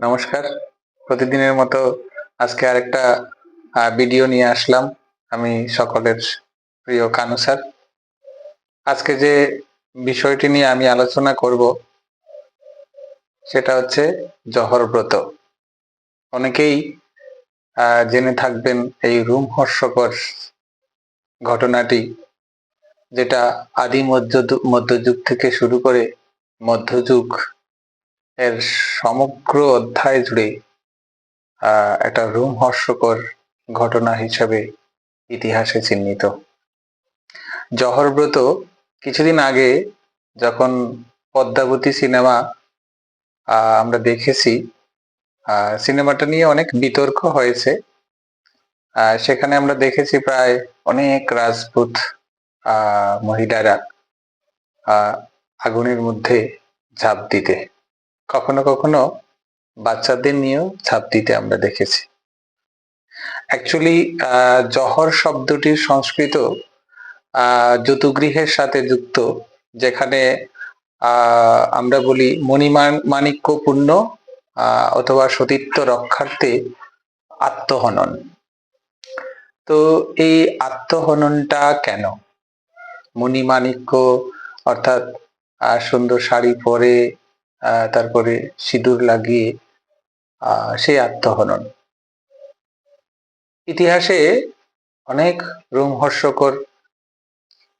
নমস্কার। প্রতিদিনের মতো আজকে আরেকটা ভিডিও নিয়ে আসলাম আমি সকলের প্রিয় কানু স্যার। আজকে যে বিষয়টি নিয়ে আমি আলোচনা করব, সেটা হচ্ছে জহর ব্রত। অনেকেই জেনে থাকবেন এই রুম হর্ষকর ঘটনাটি, যেটা আদি মধ্য- মধ্যযুগ থেকে শুরু করে মধ্যযুগ এর সমগ্র অধ্যায় জুড়ে একটা রোমহর্ষকর ঘটনা হিসেবে ইতিহাসে চিহ্নিত। জহরব্রত কিছুদিন আগে যখন পদ্মাবতী সিনেমা আমরা দেখেছি সিনেমাটা নিয়ে অনেক বিতর্ক হয়েছে। সেখানে আমরা দেখেছি প্রায় অনেক রাজপুত মহিলারা আগুনের মধ্যে ঝাঁপ দিতে। কখনো কখনো বাচ্চাদের নিয়েও ছাপ দিতে আমরা দেখেছি। অ্যাকচুয়ালি জহর শব্দটির সংস্কৃত আহ, যতুগৃহের সাথে যুক্ত যেখানে আমরা বলি মণিমান মাণিক্যপূর্ণ অথবা সতীত্ব রক্ষার্থে আত্মহনন। তো এই আত্মহননটা কেন? মণিমাণিক্য অর্থাৎ সুন্দর শাড়ি পরে তারপরে সিঁদুর লাগিয়ে সেই আত্মহনন। ইতিহাসে অনেক রোমহর্ষকর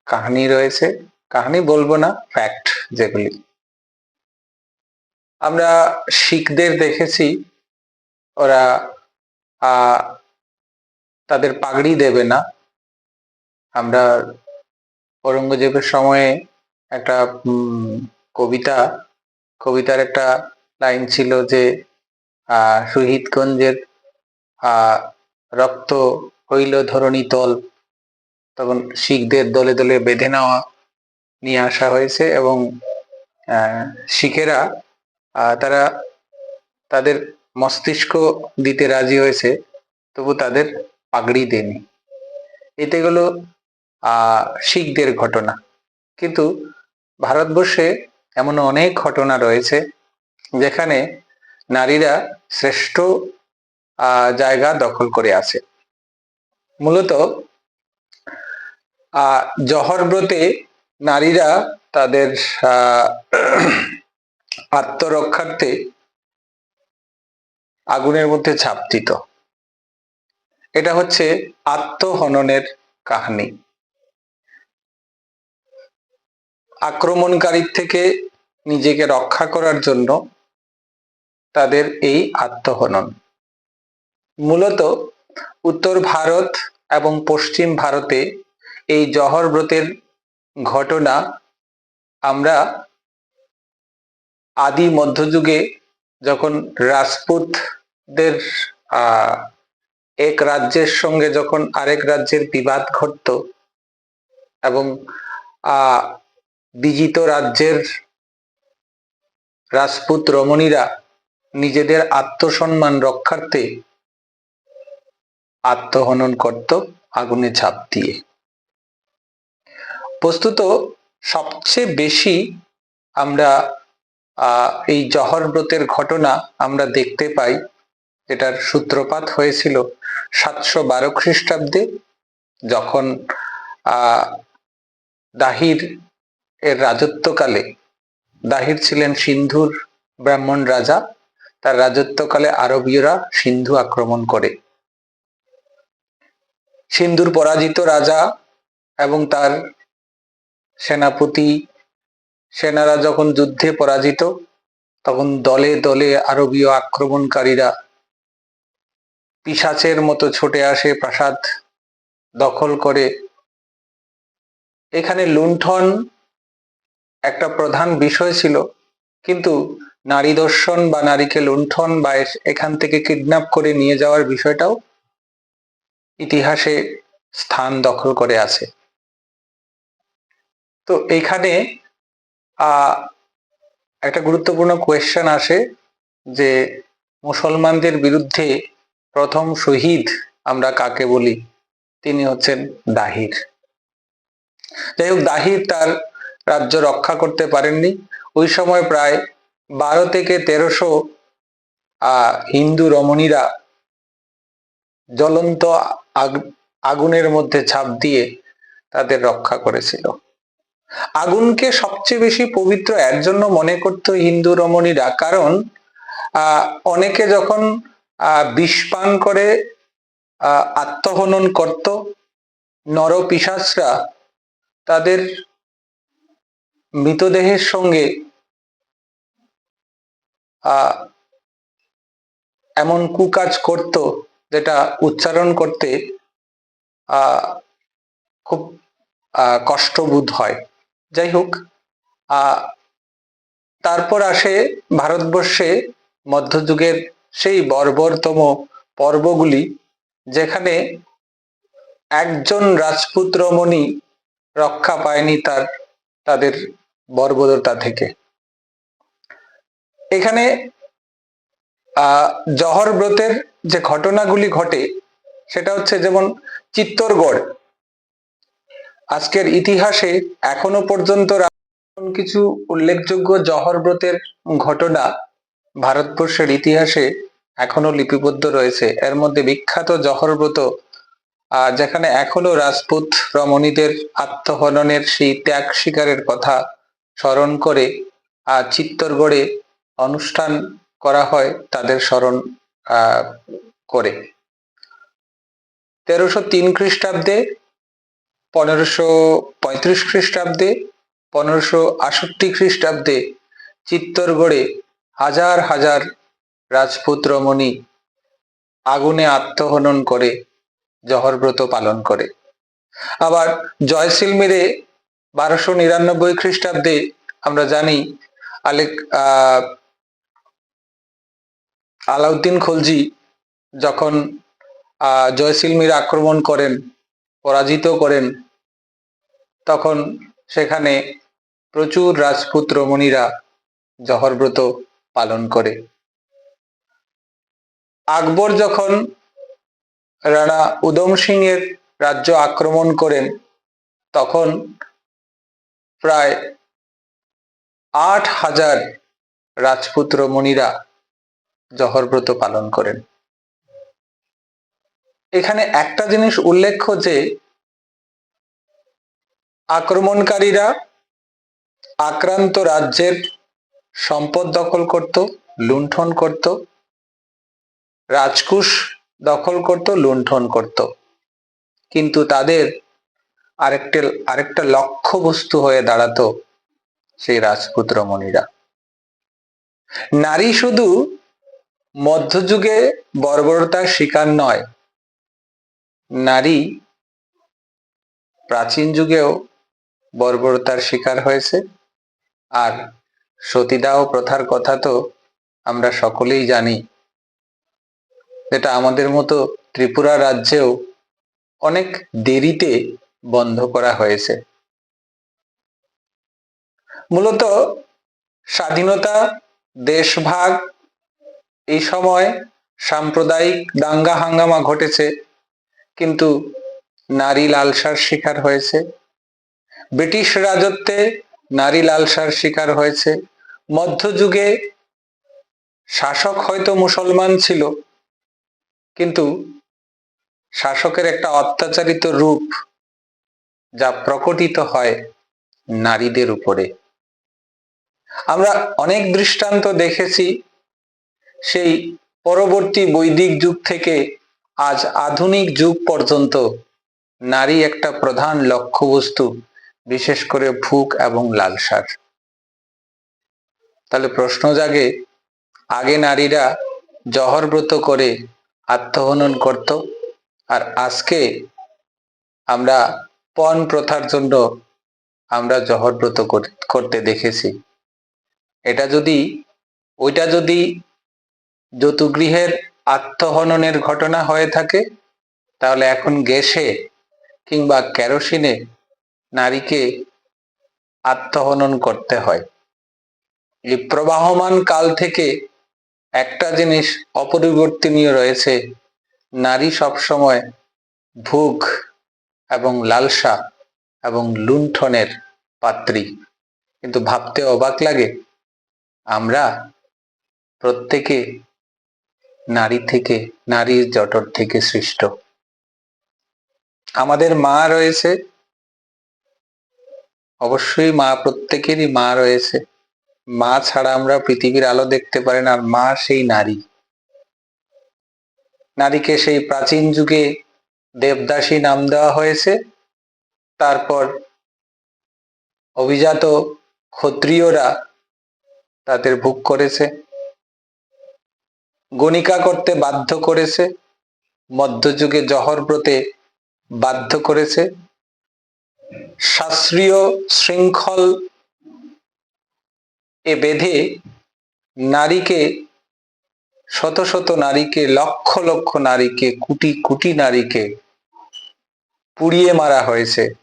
কাহিনী রয়েছে। কাহিনী বলব না ফ্যাক্ট যেগুলি। আমরা শিখদের দেখেছি, ওরা তাদের পাগড়ি দেবে না। আমরা ঔরঙ্গজেবের সময়ে একটা কবিতা কবিতার একটা লাইন ছিল যে শহীদগঞ্জের রক্ত হইল ধরণী তল। তখন শিখদের দলে দলে বেঁধে নেওয়া, নিয়ে আসা হয়েছে এবং শিখেরা তারা তাদের মস্তিষ্ক দিতে রাজি হয়েছে, তবু তাদের পাগড়ি দেয়নি। এতে গেলো শিখদের ঘটনা। কিন্তু ভারতবর্ষে এমন অনেক ঘটনা রয়েছে যেখানে নারীরা শ্রেষ্ঠ জায়গা দখল করে আছে। মূলত জহর ব্রতে নারীরা তাদের আত্মরক্ষার্থে আগুনের মধ্যে ঝাঁপ দিত এটা হচ্ছে আত্মহননের কাহিনী। আক্রমণকারীর থেকে নিজেকে রক্ষা করার জন্য তাদের এই আত্মহনন। মূলত উত্তর ভারত এবং পশ্চিম ভারতে এই জহর ব্রতের ঘটনা আমরা আদি মধ্যযুগে যখন রাজপুতদের এক রাজ্যের সঙ্গে যখন আরেক রাজ্যের বিবাদ ঘটত এবং আহ বিজিত রাজ্যের রাজপুত রমণীরা নিজেদের আত্মসম্মান রক্ষার্থে আত্মহনন করত আগুনে ঝাঁপ দিয়ে। বস্তুত সবচেয়ে বেশি আমরা এই জহর ব্রতের ঘটনা আমরা দেখতে পাই, যেটার সূত্রপাত হয়েছিল সাতশো বারো খ্রিস্টাব্দে, যখন দাহির এর রাজত্বকালে দাহির ছিলেন সিন্ধুর ব্রাহ্মণ রাজা। তার রাজত্বকালে আরবীয়রা সিন্ধু আক্রমণ করে। সিন্ধুর পরাজিত রাজা এবং তার সেনাপতি, সেনারা যখন যুদ্ধে পরাজিত, তখন দলে দলে আরবীয় আক্রমণকারীরা পিশাচের মতো ছুটে আসে, প্রাসাদ দখল করে। এখানে লুণ্ঠন একটা প্রধান বিষয় ছিল, কিন্তু নারী দর্শন বা নারীকে লুণ্ঠন বা এখান থেকে কিডন্যাপ করে নিয়ে যাওয়ার বিষয়টাও ইতিহাসে স্থান দখল করে আছে। তো এখানে একটা গুরুত্বপূর্ণ কোয়েশ্চেন আসে যে মুসলমানদের বিরুদ্ধে প্রথম শহীদ আমরা কাকে বলি? তিনি হচ্ছেন দাহির। যাই হোক, দাহির তার রাজ্য রক্ষা করতে পারেননি। ওই সময় প্রায় বারো থেকে তেরোশো হিন্দু রমণীরা জ্বলন্ত আগ- আগুনের মধ্যে ঝাঁপ দিয়ে তাদের রক্ষা করেছিল। আগুনকে সবচেয়ে বেশি পবিত্র এর জন্য মনে করত হিন্দু রমণীরা, কারণ অনেকে যখন বিষ পান করে আত্মহনন করত নর পিশাচরা তাদের মৃতদেহের সঙ্গে এমন কুকাজ করত যেটা উচ্চারণ করতে খুব কষ্টবোধ হয়। যাই হোক তারপর আসে ভারতবর্ষে মধ্যযুগের সেই বর্বরতম পর্বগুলি, যেখানে একজন রাজপুত রমণী রক্ষা পায়নি তার, তাদের বর্বরতা থেকে। এখানে জহর ব্রতের যে ঘটনাগুলি ঘটে, সেটা হচ্ছে যেমন চিত্তরগড়। আজকের ইতিহাসে এখনও পর্যন্ত কিছু উল্লেখযোগ্য জহর ব্রতের ঘটনা ভারতবর্ষের ইতিহাসে এখনও লিপিবদ্ধ রয়েছে। এর মধ্যে বিখ্যাত জহর ব্রত যেখানে এখনও রাজপুত রমণীদের আত্মহননের সেই ত্যাগ শিকারের কথা স্মরণ করে আর চিত্তরগড়ে অনুষ্ঠান করা হয় তাদের স্মরণ করে। তেরোশো তিন খ্রিস্টাব্দে, পনেরোশো পঁয়ত্রিশ খ্রিস্টাব্দে, পনেরোশো আষট্টি খ্রিস্টাব্দে চিত্তরগড়ে হাজার হাজার রাজপুত রমণী আগুনে আত্মহনন করে, জহরব্রত পালন করে। আবার জয়সিলমিরে বারোশো নিরানব্বই খ্রিস্টাব্দে আমরা জানি আলেক আলাউদ্দিন খলজি যখন জয়সিলমির আক্রমণ করেন, পরাজিত করেন, তখন সেখানে প্রচুর রাজপুত্র রমণীরা জহরব্রত পালন করে। আকবর যখন রানা উদম সিং এর রাজ্য আক্রমণ করেন, তখন প্রায় আট হাজার রাজপুত রমণীরা জহরব্রত পালন করেন। এখানে একটা জিনিস উল্লেখ্য যে, আক্রমণকারীরা আক্রান্ত রাজ্যের সম্পদ দখল করত, লুণ্ঠন করত, রাজকুশ দখল করত, লুণ্ঠন করত। কিন্তু তাদের আরেকটা আরেকটা লক্ষ্য বস্তু হয়ে দাঁড়াতো সেই রাজপুত রমণীরা নারী শুধু মধ্যযুগে বর্বরতার শিকার নয়, নারী প্রাচীন যুগেও বর্বরতার শিকার হয়েছে। আর সতীদাহ প্রথার কথা তো আমরা সকলেই জানি। যেটা আমাদের মতো ত্রিপুরা রাজ্যেও অনেক দেরিতে বন্ধ করা হয়েছে। মূলত স্বাধীনতা, দেশভাগ, এই সময় সাম্প্রদায়িক দাঙ্গা হাঙ্গামা ঘটেছে, কিন্তু নারী লালসার শিকার হয়েছে। ব্রিটিশ রাজত্বে নারী লালসার শিকার হয়েছে। মধ্যযুগে শাসক হয়তো মুসলমান ছিল, কিন্তু শাসকের একটা অত্যাচারিত রূপ যা প্রকটিত হয় নারীদের উপরে। আমরা অনেক দৃষ্টান্ত দেখেছি সেই পরবর্তী বৈদিক যুগ থেকে আজ আধুনিক যুগ পর্যন্ত নারী একটা প্রধান লক্ষ্যবস্তু, বিশেষ করে ভুক এবং লালসার তাহলে প্রশ্ন জাগে, আগে নারীরা জহরব্রত করে আত্মহনন করত, আর আজকে আমরা পণ প্রথার জন্য আমরা জহরব্রত করতে দেখেছি। এটা যদি, ওইটা যদি যতুগৃহের আত্মহননের ঘটনা হয়ে থাকে, তাহলে এখন গ্যাসে কিংবা কেরোসিনে নারীকে আত্মহনন করতে হয়। এই প্রবাহমান কাল থেকে একটা জিনিস অপরিবর্তনীয় রয়েছে। নারী সবসময় ভুগ এবং লালসা এবং লুণ্ঠনের পাত্রী। কিন্তু ভাবতে অবাক লাগে, আমরা প্রত্যেকে নারী থেকে, নারীর জটর থেকে সৃষ্ট। আমাদের মা রয়েছে, অবশ্যই মা প্রত্যেকেরই মা রয়েছে। মা ছাড়া আমরা পৃথিবীর আলো দেখতে পারি না, আর মা সেই নারী। নারীকে সেই প্রাচীন যুগে দেবদাসী নাম দেওয়া হয়েছে। তারপর অভিজাত ক্ষত্রিয়রা তাদের ভোগ করেছে। গণিকা করতে বাধ্য করেছে। মধ্যযুগে জহরব্রতে বাধ্য করেছে। শাস্ত্রীয় শৃঙ্খল এ বেঁধে নারীকে, শত শত নারীকে, লক্ষ লক্ষ নারীকে, কোটি কোটি নারীকে পুড়িয়ে মারা হয়েছে।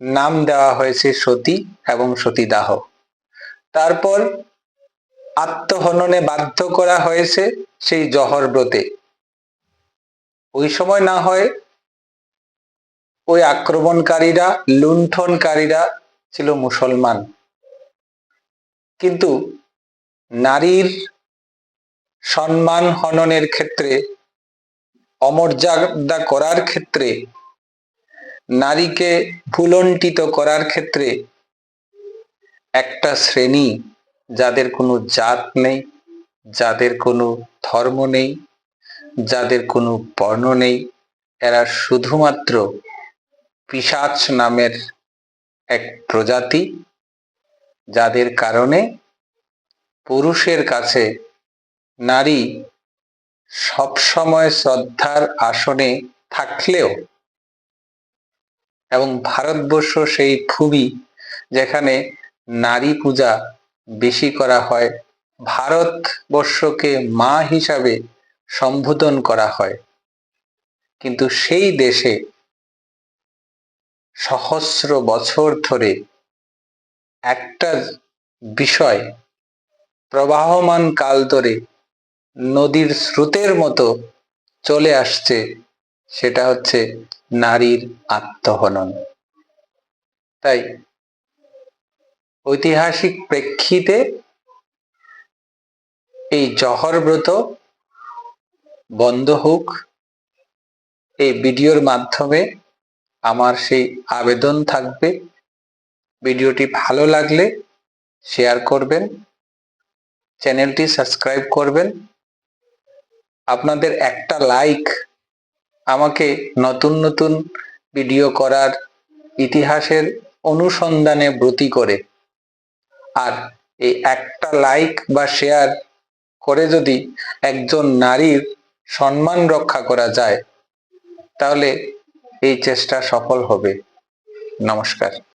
নাম দেওয়া হয়েছে সতী এবং সতীদাহ। তারপর আত্মহননে বাধ্য করা হয়েছে সেই জহর ব্রতে। ওই সময় না হয় ওই আক্রমণকারীরা, লুণ্ঠনকারীরা ছিল মুসলমান। কিন্তু নারীর সম্মান হননের ক্ষেত্রে, অমর্যাদা করার ক্ষেত্রে নারীকে ফুলন্টিত করার ক্ষেত্রে একটা শ্রেণি যাদের কোনো জাত নেই, যাদের কোনো ধর্ম নেই, যাদের কোনো বর্ণ নেই, এরা শুধুমাত্র পিসাচ নামের এক প্রজাতি, যাদের কারণে পুরুষের কাছে নারী সবসময় শ্রদ্ধার আসনে থাকলেও এবং ভারতবর্ষ সেই ভূমি যেখানে নারী পূজা বেশি করা হয়, ভারতবর্ষকে মা হিসাবে সম্বোধন করা হয়। কিন্তু সেই দেশে সহস্র বছর ধরে একটা বিষয় প্রবাহমান কাল ধরে নদীর স্রোতের মতো চলে আসছে সেটা হচ্ছে নারীর আত্মহনন। তাই ঐতিহাসিক প্রেক্ষিতে এই জহর ব্রত বন্ধ হোক, এই ভিডিওর মাধ্যমে আমার সেই আবেদন থাকবে। ভিডিওটি ভালো লাগলে শেয়ার করবেন, চ্যানেলটি সাবস্ক্রাইব করবেন। আপনাদের একটা লাইক আমাকে নতুন নতুন ভিডিও করার ইতিহাসের অনুসন্ধানে ব্রতি করে। আর এই একটা লাইক বা শেয়ার করে যদি একজন নারীর সম্মান রক্ষা করা যায়, তাহলে এই চেষ্টা সফল হবে। নমস্কার।